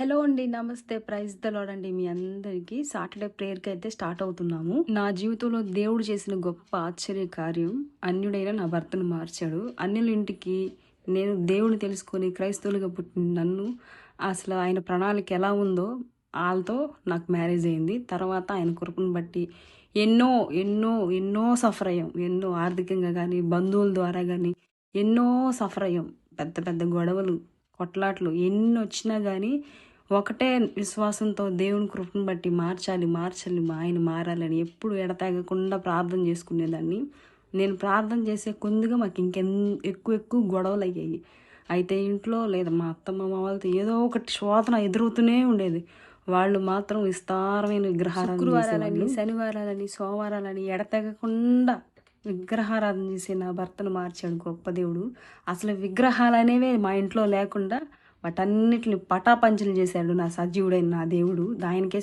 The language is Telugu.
హలో అండి నమస్తే. ప్రైజ్ దలాడ్ అండి. మీ అందరికీ సాటర్డే ప్రేయర్కి అయితే స్టార్ట్ అవుతున్నాము. నా జీవితంలో దేవుడు చేసిన గొప్ప ఆశ్చర్య కార్యం అన్యుడైన నా భర్తను మార్చాడు. అన్యుల ఇంటికి నేను దేవుని తెలుసుకొని క్రైస్తవులుగా పుట్టిన నన్ను అసలు ఆయన ప్రణాళిక ఎలా ఉందో వాళ్ళతో నాకు మ్యారేజ్ అయింది. తర్వాత ఆయన కృపను బట్టి ఎన్నో ఎన్నో ఎన్నో సఫర్ అయ్యాం ఎన్నో ఆర్థికంగా కానీ బంధువుల ద్వారా కానీ ఎన్నో సఫర్ అయ్యాం పెద్ద పెద్ద గొడవలు కొట్లాట్లు ఎన్ని వచ్చినా కానీ ఒకటే విశ్వాసంతో దేవుని కృపను బట్టి మార్చాలి మార్చాలి మా ఆయన మారాలని ఎప్పుడు ఎడతెగకుండా ప్రార్థన చేసుకునేదాన్ని. నేను ప్రార్థన చేసే కొద్దిగా మాకు ఇంకెన్ ఎక్కువ ఎక్కువ గొడవలు అయ్యాయి. అయితే ఇంట్లో లేదా మా అత్తమ్మ మా వాళ్ళతో ఏదో ఒకటి శోధన ఎదురవుతూనే ఉండేది. వాళ్ళు మాత్రం విస్తారమైన విగ్రహారాధన శనివారాలని సోమవారాలని ఎడతెగకుండా విగ్రహారాధన చేసి నా భర్తను మార్చాడు గొప్ప దేవుడు. అసలు విగ్రహాలు అనేవే మా ఇంట్లో లేకుండా వాటన్నిటిని పటాపంచలు చేశాడు నా సజీవుడైన నా దేవుడు. దానికే